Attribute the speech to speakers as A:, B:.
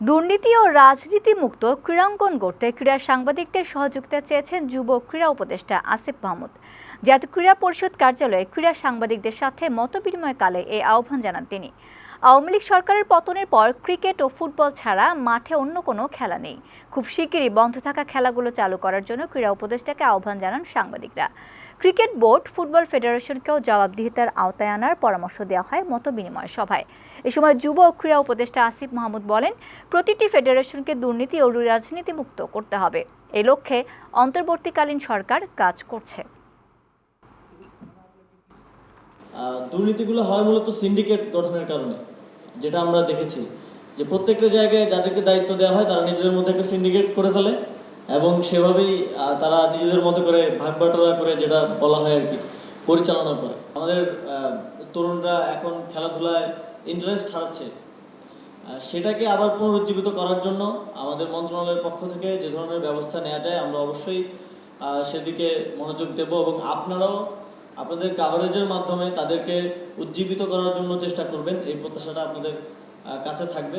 A: দুর্নীতি ও রাজনীতি মুক্ত ক্রীড়াঙ্গন গড়তে ক্রীড়া সাংবাদিকদের সহযোগিতা চেয়েছেন যুব ক্রীড়া উপদেষ্টা আসিফ মাহমুদ। জাতীয় ক্রীড়া পরিষদ কার্যালয়ে ক্রীড়া সাংবাদিকদের সাথে মতবিনিময়কালে এই আহ্বান জানান তিনি। আওয়ামী লীগ সরকারের পতনের পর ক্রিকেট ও ফুটবল ছাড়া মাঠে অন্য কোনো খেলা নেই। খুব শিগগিরই বন্ধ থাকা খেলাগুলো চালু করার জন্য ক্রীড়া উপদেষ্টাকে আহ্বান জানান সাংবাদিকরা। ক্রিকেট বোর্ড, ফুটবল ফেডারেশনকেও জবাবদিহিতার আওতায় আনার পরামর্শ দেওয়া হয় মত বিনিময় সভায়। এ সময় যুব ও ক্রীড়া উপদেষ্টা আসিফ মাহমুদ বলেন, প্রতিটি ফেডারেশনকে দুর্নীতি ও রাজনীতি মুক্ত করতে হবে। এ লক্ষ্যে অন্তর্বর্তীকালীন সরকার কাজ করছে।
B: দুর্নীতিগুলো হয় মূলত সিন্ডিকেট গঠনের কারণে, যেটা আমরা দেখেছি যে প্রত্যেকটা জায়গায় যাদেরকে দায়িত্ব দেওয়া হয় তারা নিজেদের মধ্যে একটা সিন্ডিকেট করে ফেলে এবং সেভাবেই তারা নিজেদের মতো করে ভাগ বাটোয়ারা করে যেটা বলা হয় আর কি, পরিচালনা করে। আমাদের তরুণরা এখন খেলাধুলায় ইন্টারেস্ট হারাচ্ছে। সেটাকে আবার পুনরুজ্জীবিত করার জন্য আমাদের মন্ত্রণালয়ের পক্ষ থেকে যে ধরনের ব্যবস্থা নেওয়া যায় আমরা অবশ্যই সেদিকে মনোযোগ দেব এবং আপনারাও আপনাদের কাভারেজের মাধ্যমে তাদেরকে উজ্জীবিত করার জন্য চেষ্টা করবেন। এই প্রত্যাশাটা আপনাদের কাছে থাকবে।